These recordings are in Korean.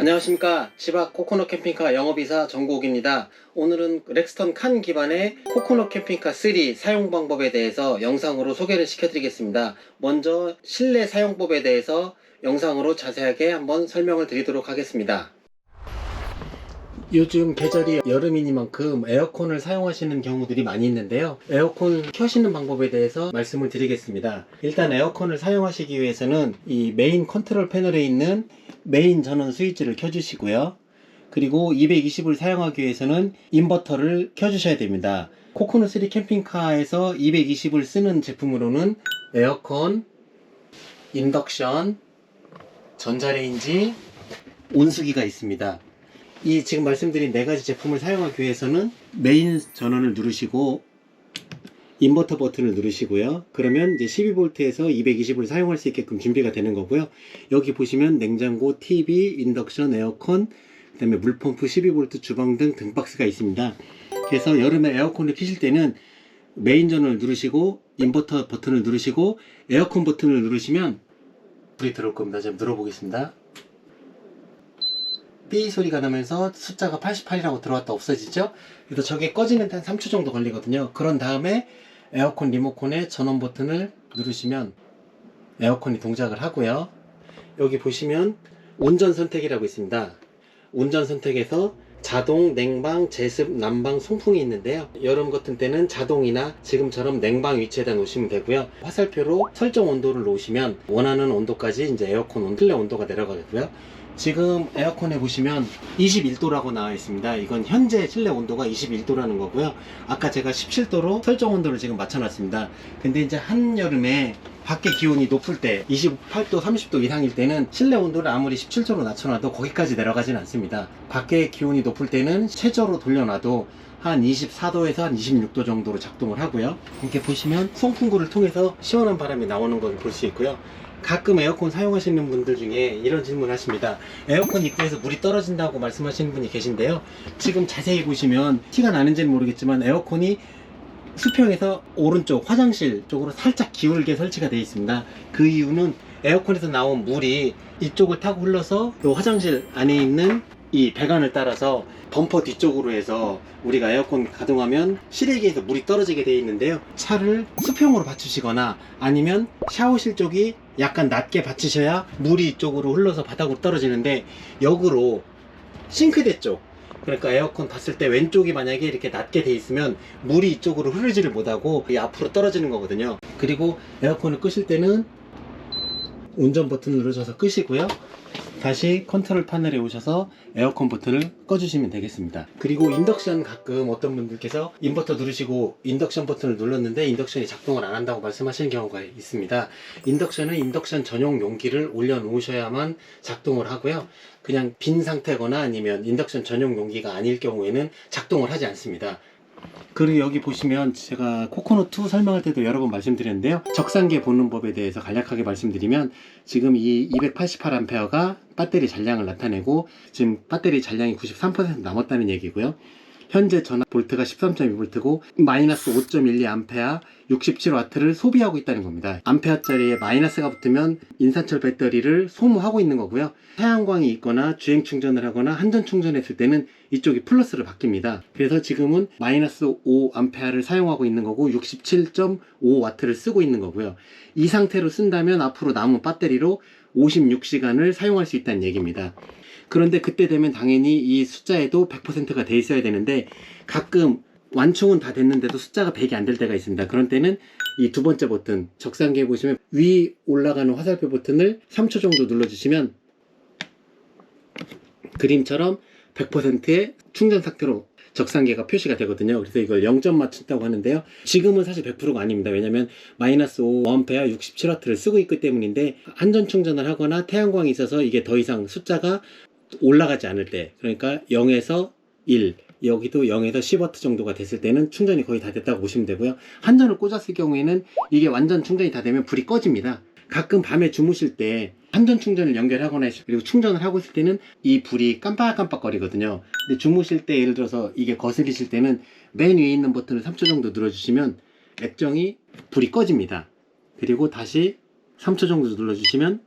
안녕하십니까 치박 코코넛 캠핑카 영업이사 정국입니다 오늘은 렉스턴 칸 기반의 코코넛 캠핑카 3 사용 방법에 대해서 영상으로 소개를 시켜드리겠습니다 먼저 실내 사용법에 대해서 영상으로 자세하게 한번 설명을 드리도록 하겠습니다 요즘 계절이 여름이니만큼 에어컨을 사용하시는 경우들이 많이 있는데요. 에어컨 켜시는 방법에 대해서 말씀을 드리겠습니다. 일단 에어컨을 사용하시기 위해서는 이 메인 컨트롤 패널에 있는 메인 전원 스위치를 켜주시고요. 그리고 220을 사용하기 위해서는 인버터를 켜주셔야 됩니다. 코코넛 3 캠핑카에서 220을 쓰는 제품으로는 에어컨, 인덕션, 전자레인지, 온수기가 있습니다. 이 지금 말씀드린 네 가지 제품을 사용하기 위해서는 메인 전원을 누르시고 인버터 버튼을 누르시고요. 그러면 이제 12V에서 220을 사용할 수 있게끔 준비가 되는 거고요. 여기 보시면 냉장고, TV, 인덕션, 에어컨, 그 다음에 물펌프, 12V 주방 등 등박스가 있습니다. 그래서 여름에 에어컨을 켜실 때는 메인 전원을 누르시고 인버터 버튼을 누르시고 에어컨 버튼을 누르시면 불이 들어올 겁니다. 좀 눌러보겠습니다. 삐 소리가 나면서 숫자가 88이라고 들어왔다 없어지죠? 그래서 저게 꺼지는 데 한 3초 정도 걸리거든요. 그런 다음에 에어컨 리모컨의 전원 버튼을 누르시면 에어컨이 동작을 하고요. 여기 보시면 운전 선택이라고 있습니다. 운전 선택에서 자동, 냉방, 제습, 난방, 송풍이 있는데요. 여름 같은 때는 자동이나 지금처럼 냉방 위치에다 놓으시면 되고요. 화살표로 설정 온도를 놓으시면 원하는 온도까지 이제 에어컨 온, 실내 온도가 내려가고요. 지금 에어컨에 보시면 21도라고 나와 있습니다. 이건 현재 실내 온도가 21도라는 거고요. 아까 제가 17도로 설정 온도를 지금 맞춰 놨습니다. 근데 이제 한여름에 밖에 기온이 높을 때 28도, 30도 이상일 때는 실내 온도를 아무리 17도로 낮춰놔도 거기까지 내려가진 않습니다. 밖에 기온이 높을 때는 최저로 돌려놔도 한 24도에서 한 26도 정도로 작동을 하고요. 이렇게 보시면 송풍구를 통해서 시원한 바람이 나오는 걸 볼 수 있고요. 가끔 에어컨 사용하시는 분들 중에 이런 질문 하십니다. 에어컨 입구에서 물이 떨어진다고 말씀하시는 분이 계신데요. 지금 자세히 보시면 티가 나는지는 모르겠지만 에어컨이 수평에서 오른쪽 화장실 쪽으로 살짝 기울게 설치가 되어 있습니다. 그 이유는 에어컨에서 나온 물이 이쪽을 타고 흘러서 또 화장실 안에 있는 이 배관을 따라서 범퍼 뒤쪽으로 해서 우리가 에어컨 가동하면 실외기에서 물이 떨어지게 되어 있는데요. 차를 수평으로 받치시거나 아니면 샤워실 쪽이 약간 낮게 받치셔야 물이 이쪽으로 흘러서 바닥으로 떨어지는데 역으로 싱크대 쪽 그러니까 에어컨 닫을 때 왼쪽이 만약에 이렇게 낮게 돼 있으면 물이 이쪽으로 흐르지를 못하고 이 앞으로 떨어지는 거거든요. 그리고 에어컨을 끄실 때는 운전 버튼을 누르셔서 끄시고요. 다시 컨트롤 패널에 오셔서 에어컨 버튼을 꺼주시면 되겠습니다. 그리고 인덕션 가끔 어떤 분들께서 인버터 누르시고 인덕션 버튼을 눌렀는데 인덕션이 작동을 안 한다고 말씀하시는 경우가 있습니다. 인덕션은 인덕션 전용 용기를 올려 놓으셔야만 작동을 하고요. 그냥 빈 상태거나 아니면 인덕션 전용 용기가 아닐 경우에는 작동을 하지 않습니다. 그리고 여기 보시면 제가 코코넛2 설명할 때도 여러 번 말씀드렸는데요. 적상계 보는 법에 대해서 간략하게 말씀드리면 지금 이 288A가 배터리 잔량을 나타내고 지금 배터리 잔량이 93% 남았다는 얘기고요. 현재 전압 볼트가 13.2V고 마이너스 5.12A 67W를 소비하고 있다는 겁니다. 암페어짜리에 마이너스가 붙으면 인산철 배터리를 소모하고 있는 거고요. 태양광이 있거나 주행 충전을 하거나 한전 충전했을 때는 이쪽이 플러스로 바뀝니다. 그래서 지금은 마이너스 5A를 사용하고 있는 거고 67.5W를 쓰고 있는 거고요. 이 상태로 쓴다면 앞으로 남은 배터리로 56시간을 사용할 수 있다는 얘기입니다. 그런데 그때 되면 당연히 이 숫자에도 100%가 돼 있어야 되는데 가끔 완충은 다 됐는데도 숫자가 100이 안 될 때가 있습니다. 그런 때는 이 두 번째 버튼 적상기에 보시면 위 올라가는 화살표 버튼을 3초 정도 눌러주시면 그림처럼 100%의 충전 상태로 적상계가 표시가 되거든요. 그래서 이걸 0점 맞춘다고 하는데요. 지금은 사실 100%가 아닙니다. 왜냐면 마이너스 5A 67W를 쓰고 있기 때문인데 한전 충전을 하거나 태양광이 있어서 이게 더 이상 숫자가 올라가지 않을 때 그러니까 0에서 1 여기도 0에서 10W 정도가 됐을 때는 충전이 거의 다 됐다고 보시면 되고요. 한전을 꽂았을 경우에는 이게 완전 충전이 다 되면 불이 꺼집니다. 가끔 밤에 주무실 때 한전 충전을 연결하거나 했- 그리고 충전을 하고 있을 때는 이 불이 깜빡깜빡 거리거든요. 근데 주무실 때 예를 들어서 이게 거슬리실 때는 맨 위에 있는 버튼을 3초 정도 눌러주시면 액정이 불이 꺼집니다. 그리고 다시 3초 정도 눌러주시면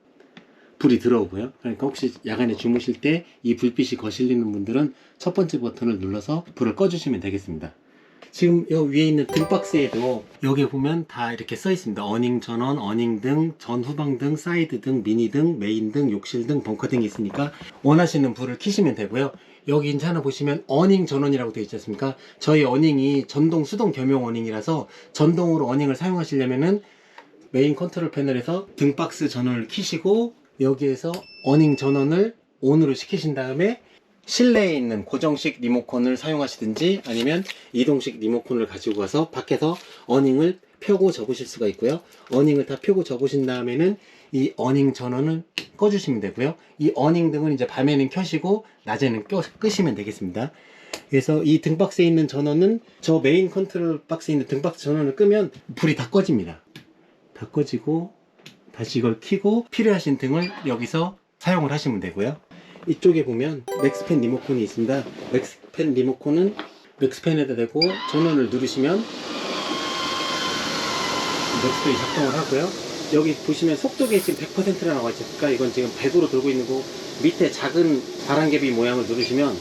불이 들어오고요. 그러니까 혹시 야간에 주무실 때 이 불빛이 거실리는 분들은 첫 번째 버튼을 눌러서 불을 꺼주시면 되겠습니다. 지금 여 위에 있는 등박스에도 여기 보면 다 이렇게 써 있습니다. 어닝 전원, 어닝 등, 전 후방 등, 사이드 등, 미니 등, 메인 등, 욕실 등, 벙커 등이 있으니까 원하시는 불을 켜시면 되고요. 여기 이제 하나 보시면 어닝 전원이라고 되어 있지 않습니까? 저희 어닝이 전동 수동 겸용 어닝이라서 전동으로 어닝을 사용하시려면은 메인 컨트롤 패널에서 등박스 전원을 키시고 여기에서 어닝 전원을 온으로 시키신 다음에 실내에 있는 고정식 리모컨을 사용하시든지 아니면 이동식 리모컨을 가지고 가서 밖에서 어닝을 펴고 접으실 수가 있고요. 어닝을 다 펴고 접으신 다음에는 이 어닝 전원을 꺼주시면 되고요. 이 어닝 등은 이제 밤에는 켜시고 낮에는 껴, 끄시면 되겠습니다. 그래서 이 등박스에 있는 전원은 저 메인 컨트롤 박스에 있는 등박스 전원을 끄면 불이 다 꺼집니다. 다 꺼지고 다시 이걸 켜고 필요하신 등을 여기서 사용을 하시면 되고요. 이쪽에 보면 맥스펜 리모컨이 있습니다. 맥스펜 리모컨은 맥스펜에다 대고 전원을 누르시면 맥스펜이 작동을 하고요. 여기 보시면 속도계 지금 100%라 나와 있으니까 이건 지금 100으로 돌고 있는 거 밑에 작은 바람개비 모양을 누르시면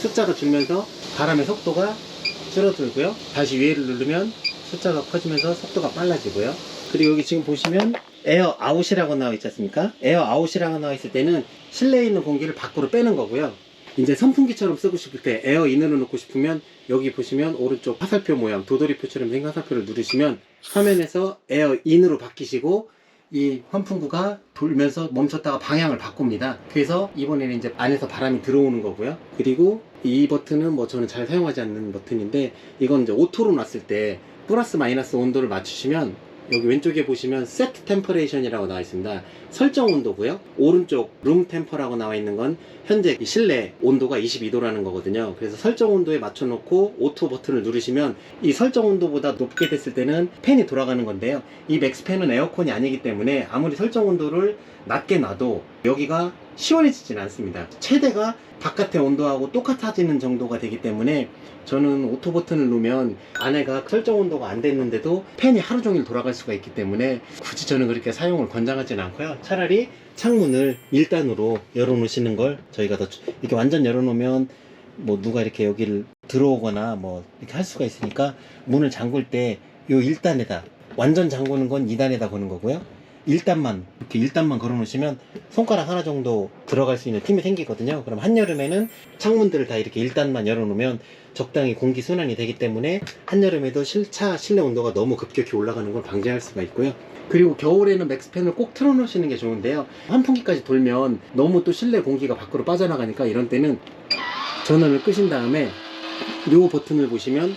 숫자가 줄면서 바람의 속도가 줄어들고요. 다시 위에를 누르면 숫자가 커지면서 속도가 빨라지고요. 그리고 여기 지금 보시면 에어 아웃이라고 나와 있지 않습니까? 에어 아웃이라고 나와 있을 때는 실내에 있는 공기를 밖으로 빼는 거고요. 이제 선풍기처럼 쓰고 싶을 때 에어 인으로 넣고 싶으면 여기 보시면 오른쪽 화살표 모양 도돌이표처럼 생긴 화살표를 누르시면 화면에서 에어 인으로 바뀌시고 이 환풍구가 돌면서 멈췄다가 방향을 바꿉니다. 그래서 이번에는 이제 안에서 바람이 들어오는 거고요. 그리고 이 버튼은 뭐 저는 잘 사용하지 않는 버튼인데 이건 이제 오토로 놨을 때 플러스 마이너스 온도를 맞추시면 여기 왼쪽에 보시면 세트 템퍼레이션이라고 나와 있습니다. 설정 온도고요. 오른쪽 룸 템퍼라고 나와 있는 건 현재 이 실내 온도가 22도라는 거거든요. 그래서 설정 온도에 맞춰 놓고 오토 버튼을 누르시면 이 설정 온도보다 높게 됐을 때는 팬이 돌아가는 건데요. 이 맥스팬은 에어컨이 아니기 때문에 아무리 설정 온도를 낮게 놔도 여기가 시원해지진 않습니다. 최대가 바깥의 온도하고 똑같아지는 정도가 되기 때문에 저는 오토 버튼을 누르면 안에가 설정 온도가 안 됐는데도 팬이 하루 종일 돌아갈 수가 있기 때문에 굳이 저는 그렇게 사용을 권장하진 않고요. 차라리 창문을 1단으로 열어놓으시는 걸 저희가 더 이렇게 완전 열어놓으면 뭐 누가 이렇게 여기를 들어오거나 뭐 이렇게 할 수가 있으니까 문을 잠글 때 요 1단에다 완전 잠그는 건 2단에다 거는 거고요. 1단만 이렇게 1단만 걸어 놓으시면 손가락 하나 정도 들어갈 수 있는 틈이 생기거든요. 그럼 한여름에는 창문들을 다 이렇게 1단만 열어 놓으면 적당히 공기 순환이 되기 때문에 한여름에도 실차 실내 온도가 너무 급격히 올라가는 걸 방지할 수가 있고요. 그리고 겨울에는 맥스팬을 꼭 틀어 놓으시는 게 좋은데요. 환풍기까지 돌면 너무 또 실내 공기가 밖으로 빠져나가니까 이런 때는 전원을 끄신 다음에 요 버튼을 보시면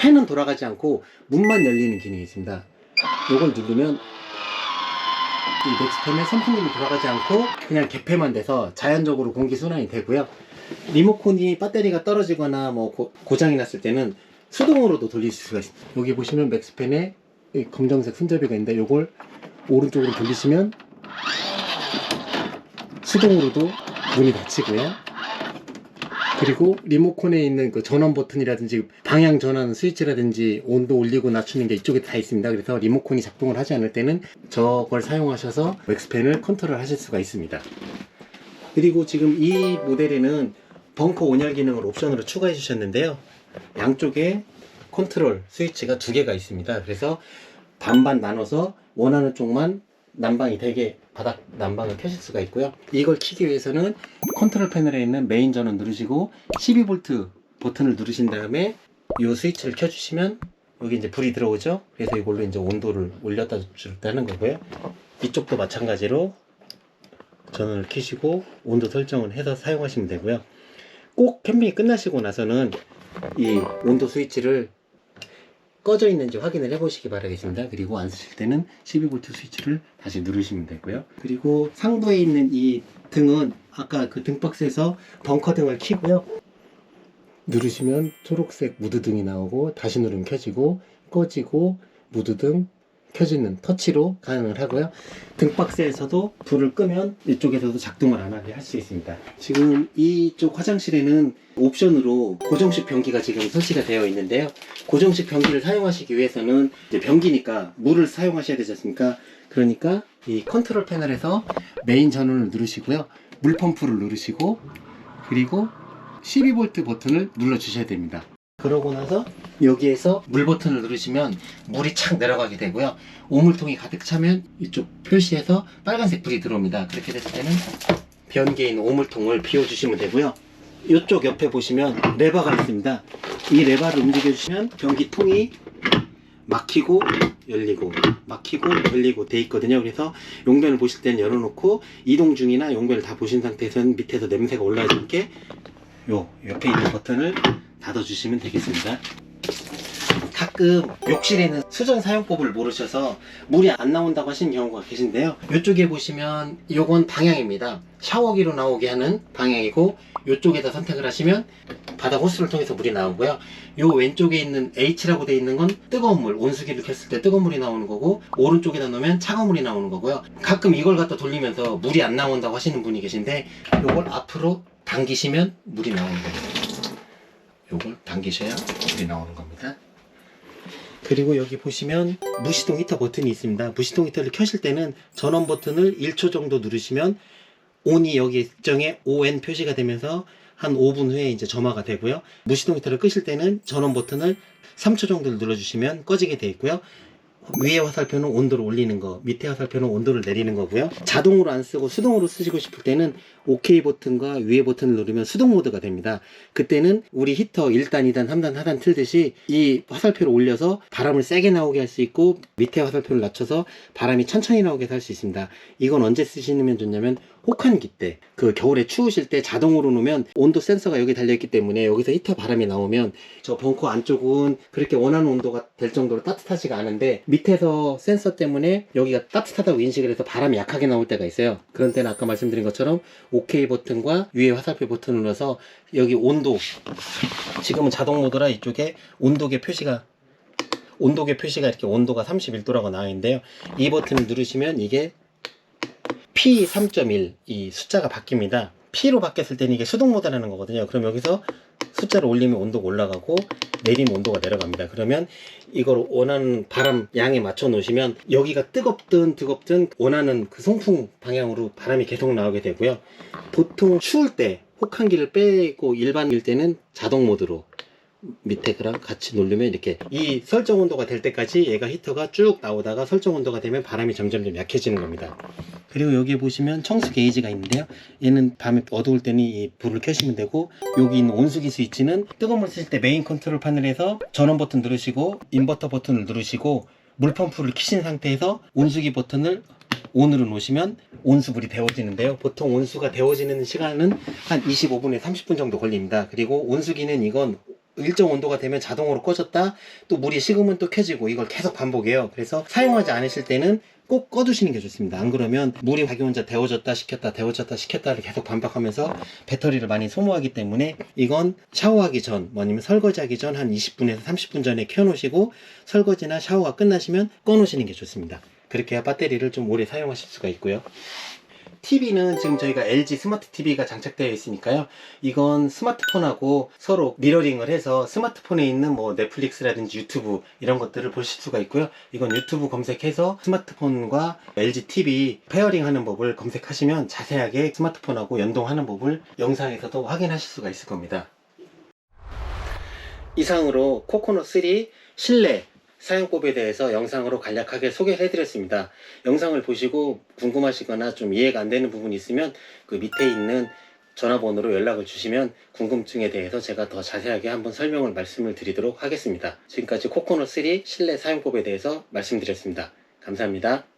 팬은 돌아가지 않고 문만 열리는 기능이 있습니다. 요걸 누르면 이 맥스팬의 선풍기는 돌아가지 않고 그냥 개폐만 돼서 자연적으로 공기 순환이 되고요. 리모컨이 배터리가 떨어지거나 뭐 고, 고장이 났을 때는 수동으로도 돌릴 수가 있습니다. 여기 보시면 맥스팬에 이 검정색 손잡이가 있는데 요걸 오른쪽으로 돌리시면 수동으로도 문이 닫히고요. 그리고 리모컨에 있는 그 전원 버튼이라든지 방향 전환 스위치라든지 온도 올리고 낮추는 게 이쪽에 다 있습니다. 그래서 리모컨이 작동을 하지 않을 때는 저걸 사용하셔서 맥스팬을 컨트롤 하실 수가 있습니다. 그리고 지금 이 모델에는 벙커 온열 기능을 옵션으로 추가해 주셨는데요. 양쪽에 컨트롤 스위치가 두 개가 있습니다. 그래서 반반 나눠서 원하는 쪽만 난방이 되게 바닥 난방을 켜실 수가 있고요. 이걸 키기 위해서는 컨트롤 패널에 있는 메인 전원 누르시고 12V 버튼을 누르신 다음에 이 스위치를 켜주시면 여기 이제 불이 들어오죠. 그래서 이걸로 이제 온도를 올렸다 줬다 하는 거고요. 이쪽도 마찬가지로 전원을 켜시고 온도 설정을 해서 사용하시면 되고요. 꼭 캠핑이 끝나시고 나서는 이 온도 스위치를 꺼져 있는지 확인을 해보시기 바라겠습니다. 그리고 안 쓰실 때는 12V 스위치를 다시 누르시면 되고요. 그리고 상부에 있는 이 등은 아까 그 등박스에서 벙커 등을 켜고요. 누르시면 초록색 무드등이 나오고 다시 누르면 켜지고 꺼지고 무드등 켜지는 터치로 가능을 하고요. 등박스에서도 불을 끄면 이쪽에서도 작동을 안 하게 할 수 있습니다. 지금 이쪽 화장실에는 옵션으로 고정식 변기가 지금 설치가 되어 있는데요. 고정식 변기를 사용하시기 위해서는 이제 변기니까 물을 사용하셔야 되지 않습니까? 그러니까 이 컨트롤 패널에서 메인 전원을 누르시고요. 물 펌프를 누르시고 그리고 12V 버튼을 눌러 주셔야 됩니다. 그러고 나서 여기에서 물 버튼을 누르시면 물이 착 내려가게 되고요. 오물통이 가득 차면 이쪽 표시에서 빨간색 불이 들어옵니다. 그렇게 됐을 때는 변기에 있는 오물통을 비워주시면 되고요. 이쪽 옆에 보시면 레버가 있습니다. 이 레버를 움직여주시면 변기통이 막히고 열리고 막히고 열리고 돼 있거든요. 그래서 용변을 보실 때는 열어놓고 이동 중이나 용변을 다 보신 상태에서는 밑에서 냄새가 올라오지 않게 요 옆에 있는 버튼을 닫아주시면 되겠습니다. 가끔 욕실에는 수전 사용법을 모르셔서 물이 안 나온다고 하시는 경우가 계신데요. 이쪽에 보시면 요건 방향입니다. 샤워기로 나오게 하는 방향이고 이쪽에다 선택을 하시면 바닥 호스를 통해서 물이 나오고요. 요 왼쪽에 있는 H라고 되어 있는 건 뜨거운 물, 온수기를 켰을 때 뜨거운 물이 나오는 거고 오른쪽에다 놓으면 차가운 물이 나오는 거고요. 가끔 이걸 갖다 돌리면서 물이 안 나온다고 하시는 분이 계신데 요걸 앞으로 당기시면 물이 나오는 겁니다. 요걸 당기셔야 물이 나오는 겁니다. 그리고 여기 보시면 무시동 히터 버튼이 있습니다. 무시동 히터를 켜실 때는 전원 버튼을 1초 정도 누르시면 ON이 여기 액정에 ON 표시가 되면서 한 5분 후에 이제 점화가 되고요. 무시동 히터를 끄실 때는 전원 버튼을 3초 정도를 눌러주시면 꺼지게 되어 있고요. 위에 화살표는 온도를 올리는 거, 밑에 화살표는 온도를 내리는 거고요. 자동으로 안 쓰고 수동으로 쓰시고 싶을 때는 OK 버튼과 위에 버튼을 누르면 수동 모드가 됩니다. 그때는 우리 히터 1단, 2단, 3단, 4단 틀듯이 이 화살표를 올려서 바람을 세게 나오게 할 수 있고 밑에 화살표를 낮춰서 바람이 천천히 나오게 할 수 있습니다. 이건 언제 쓰시면 좋냐면 혹한기 때, 그 겨울에 추우실 때 자동으로 놓으면 온도 센서가 여기 달려있기 때문에 여기서 히터 바람이 나오면 저 벙커 안쪽은 그렇게 원하는 온도가 될 정도로 따뜻하지가 않은데 밑에서 센서 때문에 여기가 따뜻하다고 인식을 해서 바람이 약하게 나올 때가 있어요. 그런 때는 아까 말씀드린 것처럼 OK 버튼과 위에 화살표 버튼을 눌러서 여기 온도 지금은 자동 모드라 이쪽에 온도계 표시가 온도계 표시가 이렇게 온도가 31도라고 나와 있는데요. 이 버튼을 누르시면 이게 P3.1 이 숫자가 바뀝니다. P로 바뀌었을 때는 이게 수동 모드라는 거거든요. 그럼 여기서 숫자를 올리면 온도가 올라가고 내리면 온도가 내려갑니다. 그러면 이걸 원하는 바람 양에 맞춰 놓으시면 여기가 뜨겁든 뜨겁든 원하는 그 송풍 방향으로 바람이 계속 나오게 되고요. 보통 추울 때 혹한기를 빼고 일반일 때는 자동 모드로 밑에 그랑 같이 누르면 이렇게 이 설정 온도가 될 때까지 얘가 히터가 쭉 나오다가 설정 온도가 되면 바람이 점점 좀 약해지는 겁니다. 그리고 여기 보시면 청수 게이지가 있는데요. 얘는 밤에 어두울 때는 이 불을 켜시면 되고 여기 있는 온수기 스위치는 뜨거운 물 쓰실 때 메인 컨트롤 파넬에서 전원 버튼 누르시고 인버터 버튼을 누르시고 물 펌프를 키신 상태에서 온수기 버튼을 온으로 놓으시면 온수불이 데워지는데요. 보통 온수가 데워지는 시간은 한 25분에 30분 정도 걸립니다. 그리고 온수기는 이건 일정 온도가 되면 자동으로 꺼졌다 또 물이 식으면 또 켜지고 이걸 계속 반복해요. 그래서 사용하지 않으실 때는 꼭 꺼두시는 게 좋습니다. 안 그러면 물이 자기 혼자 데워졌다 식혔다 데워졌다 식혔다를 계속 반복하면서 배터리를 많이 소모하기 때문에 이건 샤워하기 전, 뭐 아니면 설거지하기 전 한 20분에서 30분 전에 켜놓으시고 설거지나 샤워가 끝나시면 꺼놓으시는 게 좋습니다. 그렇게 해야 배터리를 좀 오래 사용하실 수가 있고요. TV는 지금 저희가 LG 스마트 TV가 장착되어 있으니까요. 이건 스마트폰하고 서로 미러링을 해서 스마트폰에 있는 뭐 넷플릭스라든지 유튜브 이런 것들을 보실 수가 있고요. 이건 유튜브 검색해서 스마트폰과 LG TV 페어링 하는 법을 검색하시면 자세하게 스마트폰하고 연동하는 법을 영상에서도 확인하실 수가 있을 겁니다. 이상으로 코코넛 3 실내 사용법에 대해서 영상으로 간략하게 소개를 해드렸습니다. 영상을 보시고 궁금하시거나 좀 이해가 안 되는 부분이 있으면 그 밑에 있는 전화번호로 연락을 주시면 궁금증에 대해서 제가 더 자세하게 한번 설명을 말씀을 드리도록 하겠습니다. 지금까지 코코넛 3 실내 사용법에 대해서 말씀드렸습니다. 감사합니다.